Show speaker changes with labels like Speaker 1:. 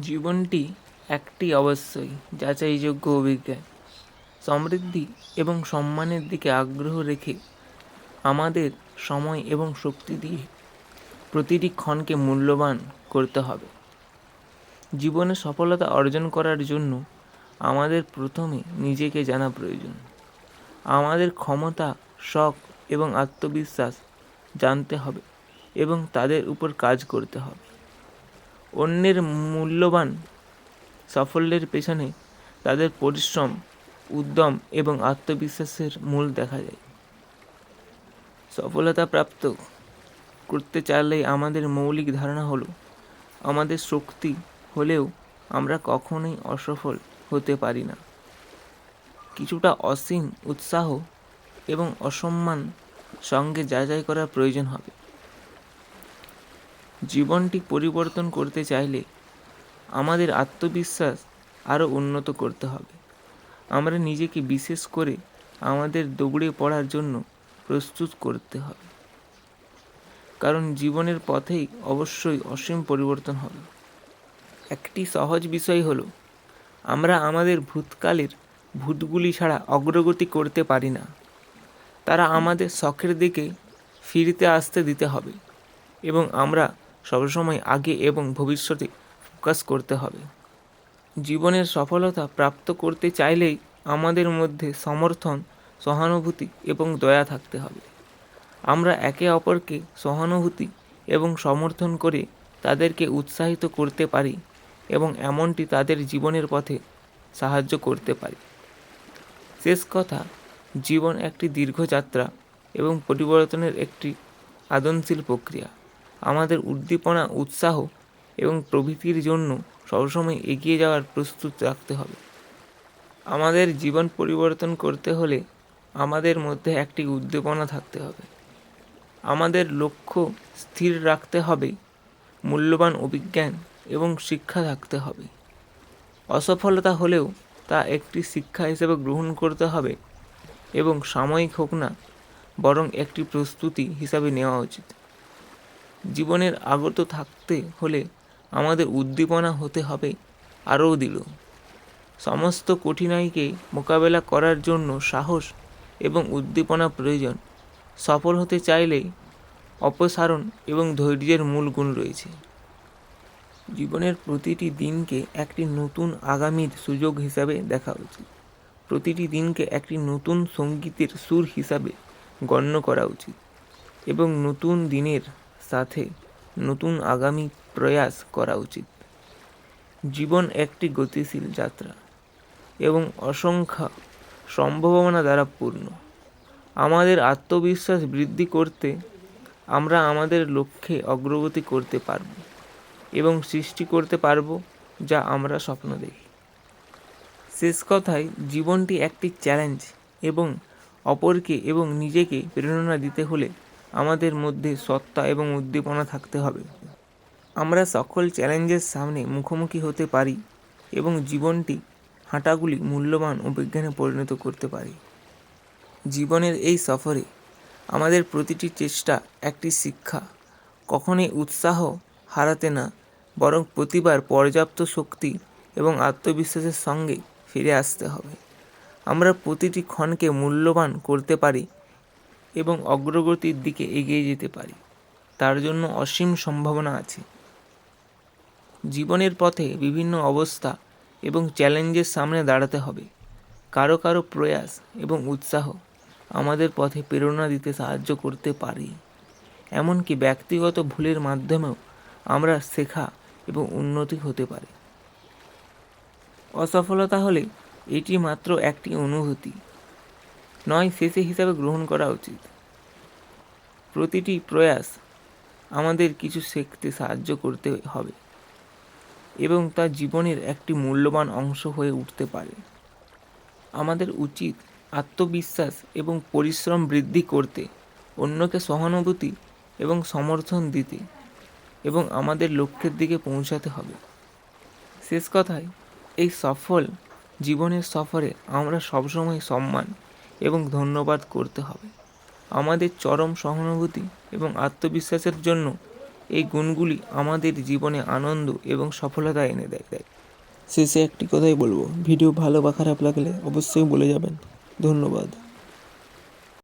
Speaker 1: জীবনটি একটি অবশ্যই যাচাইযোগ্য অভিজ্ঞান সমৃদ্ধি এবং সম্মানের দিকে আগ্রহ রেখে আমাদের সময় এবং শক্তি দিয়ে প্রতিটি ক্ষণকে মূল্যবান করতে হবে। জীবনে সফলতা অর্জন করার জন্য আমাদের প্রথমে নিজেকে জানা প্রয়োজন। আমাদের ক্ষমতা, শখ এবং আত্মবিশ্বাস জানতে হবে এবং তাদের উপর কাজ করতে হবে। অন্যের মূল্যবান সাফল্যের পেছনে তাদের পরিশ্রম, উদ্যম এবং আত্মবিশ্বাসের মূল দেখা যায়। সফলতা প্রাপ্ত করতে চাইলে আমাদের মৌলিক ধারণা হলো, আমাদের শক্তি হলেও আমরা কখনোই অসফল হতে পারি না। কিছুটা অসীম উৎসাহ এবং অসম্মান সঙ্গে যাচাই করার প্রয়োজন হবে। জীবনটি পরিবর্তন করতে চাইলে আমাদের আত্মবিশ্বাস আরও উন্নত করতে হবে। আমরা নিজেকে বিশেষ করে আমাদের দৌড়ে পড়ার জন্য প্রস্তুত করতে হবে। কারণ জীবনের পথেই অবশ্যই অসীম পরিবর্তন হবে। একটি সহজ বিষয় হলো, আমরা আমাদের ভূতকালের ভূতগুলি ছাড়া অগ্রগতি করতে পারি না। তারা আমাদের শখের দিকে ফিরতে আসতে দিতে হবে এবং আমরা সবসময় আগে এবং ভবিষ্যতে ফোকাস করতে হবে। জীবনের সফলতা প্রাপ্ত করতে চাইলেই আমাদের মধ্যে সমর্থন, সহানুভূতি এবং দয়া থাকতে হবে। আমরা একে অপরকে সহানুভূতি এবং সমর্থন করে তাদেরকে উৎসাহিত করতে পারি এবং এমনটি তাদের জীবনের পথে সাহায্য করতে পারি। শেষ কথা, জীবন একটি দীর্ঘ যাত্রা এবং পরিবর্তনের একটি আদনশীল প্রক্রিয়া। আমাদের উদ্দীপনা, উৎসাহ এবং প্রভৃতির জন্য সবসময় এগিয়ে যাওয়ার প্রস্তুত রাখতে হবে। আমাদের জীবন পরিবর্তন করতে হলে আমাদের মধ্যে একটি উদ্দীপনা থাকতে হবে। আমাদের লক্ষ্য স্থির রাখতে হবে, মূল্যবান অভিজ্ঞান এবং শিক্ষা থাকতে হবে। অসফলতা হলেও তা একটি শিক্ষা হিসেবে গ্রহণ করতে হবে এবং সাময়িক হোক না, বরং একটি প্রস্তুতি হিসাবে নেওয়া উচিত। জীবনের আগত থাকতে হলে আমাদের উদ্দীপনা হতে হবে আরও দৃঢ়। সমস্ত কঠিনাইকে মোকাবেলা করার জন্য সাহস এবং উদ্দীপনা প্রয়োজন। সফল হতে চাইলেই অপসারণ এবং ধৈর্যের মূল গুণ রয়েছে। জীবনের প্রতিটি দিনকে একটি নতুন আগামীর সুযোগ হিসাবে দেখা উচিত। প্রতিটি দিনকে একটি নতুন সঙ্গীতের সুর হিসাবে গণ্য করা উচিত এবং নতুন দিনের সাথে নতুন আগামী প্রয়াস করা উচিত। জীবন একটি গতিশীল যাত্রা এবং অসংখ্য সম্ভাবনা দ্বারা পূর্ণ। আমাদের আত্মবিশ্বাস বৃদ্ধি করতে আমরা আমাদের লক্ষ্যে অগ্রগতি করতে পারব এবং সৃষ্টি করতে পারব যা আমরা স্বপ্ন দেখি। শেষ কথায়, জীবনটি একটি চ্যালেঞ্জ এবং অপরকে এবং নিজেকে প্রেরণা দিতে হলে আমাদের মধ্যে সত্তা এবং উদ্দীপনা থাকতে হবে। আমরা সকল চ্যালেঞ্জের সামনে মুখোমুখি হতে পারি এবং জীবনটি হাঁটাগুলি মূল্যবান ও বিজ্ঞানে পরিণত করতে পারি। জীবনের এই সফরে আমাদের প্রতিটি চেষ্টা একটি শিক্ষা। কখনোই উৎসাহ হারাতে না, বরং প্রতিবার পর্যাপ্ত শক্তি এবং আত্মবিশ্বাসের সঙ্গে ফিরে আসতে হবে। আমরা প্রতিটি ক্ষণকে মূল্যবান করতে পারি এবং অগ্রগতির দিকে এগিয়ে যেতে পারি। তার জন্য অসীম সম্ভাবনা আছে। জীবনের পথে বিভিন্ন অবস্থা এবং চ্যালেঞ্জের সামনে দাঁড়াতে হবে। কারও কারও প্রয়াস এবং উৎসাহ আমাদের পথে প্রেরণা দিতে সাহায্য করতে পারে। এমনকি ব্যক্তিগত ভুলের মাধ্যমেও আমরা শেখা এবং উন্নতি হতে পারে। অসফলতা হলে এটি মাত্র একটি অনুভূতি। নয়, শেষে হিসাবে গ্রহণ করা উচিত। প্রতিটি প্রয়াস আমাদের কিছু শিখতে সাহায্য করতে হবে এবং তা জীবনের একটি মূল্যবান অংশ হয়ে উঠতে পারে। আমাদের উচিত আত্মবিশ্বাস এবং পরিশ্রম বৃদ্ধি করতে, অন্যকে সহানুভূতি এবং সমর্থন দিতে এবং আমাদের লক্ষ্যের দিকে পৌঁছাতে হবে। শেষ কথায়, এই সফল জীবনের সফরে আমরা সবসময় সম্মান এবং ধন্যবাদ করতে হবে। আমাদের চরম সহানুভূতি এবং আত্মবিশ্বাসের জন্য এই গুণগুলি আমাদের জীবনে আনন্দ এবং সফলতা এনে দেয় দেয়।
Speaker 2: শেষে একটি কথাই বলব, ভিডিও ভালো বা খারাপ লাগলে অবশ্যই বলে যাবেন। ধন্যবাদ।